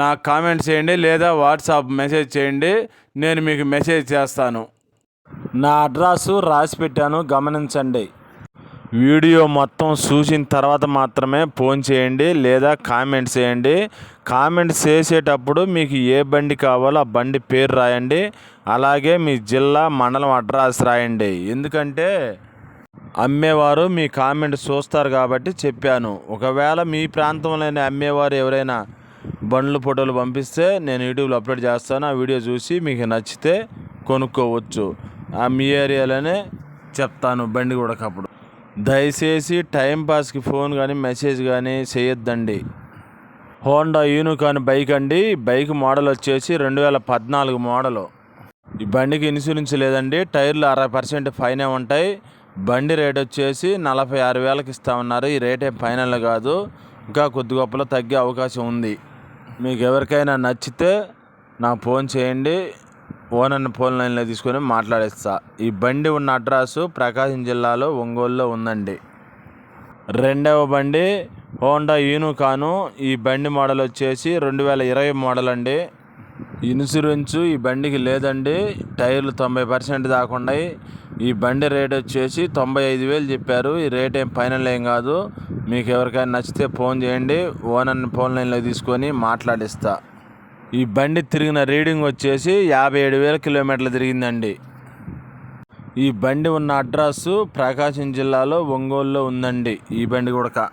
నాకు కామెంట్ చేయండి లేదా వాట్సాప్ మెసేజ్ చేయండి. నేను మీకు మెసేజ్ చేస్తాను. నా అడ్రస్ రాసి పెట్టాను గమనించండి. వీడియో మొత్తం చూసిన తర్వాత మాత్రమే ఫోన్ చేయండి లేదా కామెంట్ చేయండి. కామెంట్ చేసేటప్పుడు మీకు ఏ బండి కావాలో ఆ బండి పేరు రాయండి. అలాగే మీ జిల్లా మండలం అడ్రస్ రాయండి. ఎందుకంటే అమ్మేవారు మీ కామెంట్ చూస్తారు కాబట్టి చెప్పాను. ఒకవేళ మీ ప్రాంతంలోనే అమ్మేవారు ఎవరైనా బండ్లు ఫోటోలు పంపిస్తే నేను యూట్యూబ్లో అప్లోడ్ చేస్తాను ఆ వీడియో చూసి మీకు నచ్చితే కొనుక్కోవచ్చు. ఆ మీ ఏరియాలోనే చెప్తాను బండి కూడా అప్పుడు దయచేసి టైంపాస్కి ఫోన్ కానీ మెసేజ్ కానీ చేయొద్దండి. హోండా యూనికాన్ బైక్ అండి. బైక్ మోడల్ వచ్చేసి రెండు వేల పద్నాలుగు మోడలు. ఈ బండికి ఇన్సూరెన్స్ లేదండి. టైర్లు అరవై పర్సెంట్ ఫైనే ఉంటాయి. బండి రేట్ వచ్చేసి నలభై ఆరు వేలకు ఇస్తామన్నారు ఈ రేట్ ఏం ఫైనల్ కాదు. ఇంకా కొద్ది గొప్పలో తగ్గే అవకాశం ఉంది. మీకు ఎవరికైనా నచ్చితే నాకు ఫోన్ చేయండి. ఓనర్ని ఫోన్ లైన్లో తీసుకొని మాట్లాడేస్తా. ఈ బండి ఉన్న అడ్రస్ ప్రకాశం జిల్లాలో ఒంగోలులో ఉందండి. రెండవ బండి హోండా యూనుకాను. ఈ బండి మోడల్ వచ్చేసి రెండు వేల ఇరవై మోడల్ అండి. ఇన్సూరెన్స్ ఈ బండికి లేదండి. టైర్లు తొంభై పర్సెంట్ దాకా ఉన్నాయి. ఈ బండి రేట్ వచ్చేసి తొంభై ఐదు వేలు చెప్పారు. ఈ రేట్ ఏం ఫైనల్ ఏం కాదు. మీకు ఎవరికైనా నచ్చితే ఫోన్ చేయండి. ఓనర్ని ఫోన్ లైన్లో తీసుకొని మాట్లాడిస్తా. ఈ బండి తిరిగిన రీడింగ్ వచ్చేసి యాభై ఏడు వేల కిలోమీటర్లు తిరిగిందండి. ఈ బండి ఉన్న అడ్రస్ ప్రకాశం జిల్లాలో ఒంగోలులో ఉందండి. ఈ బండి కూడా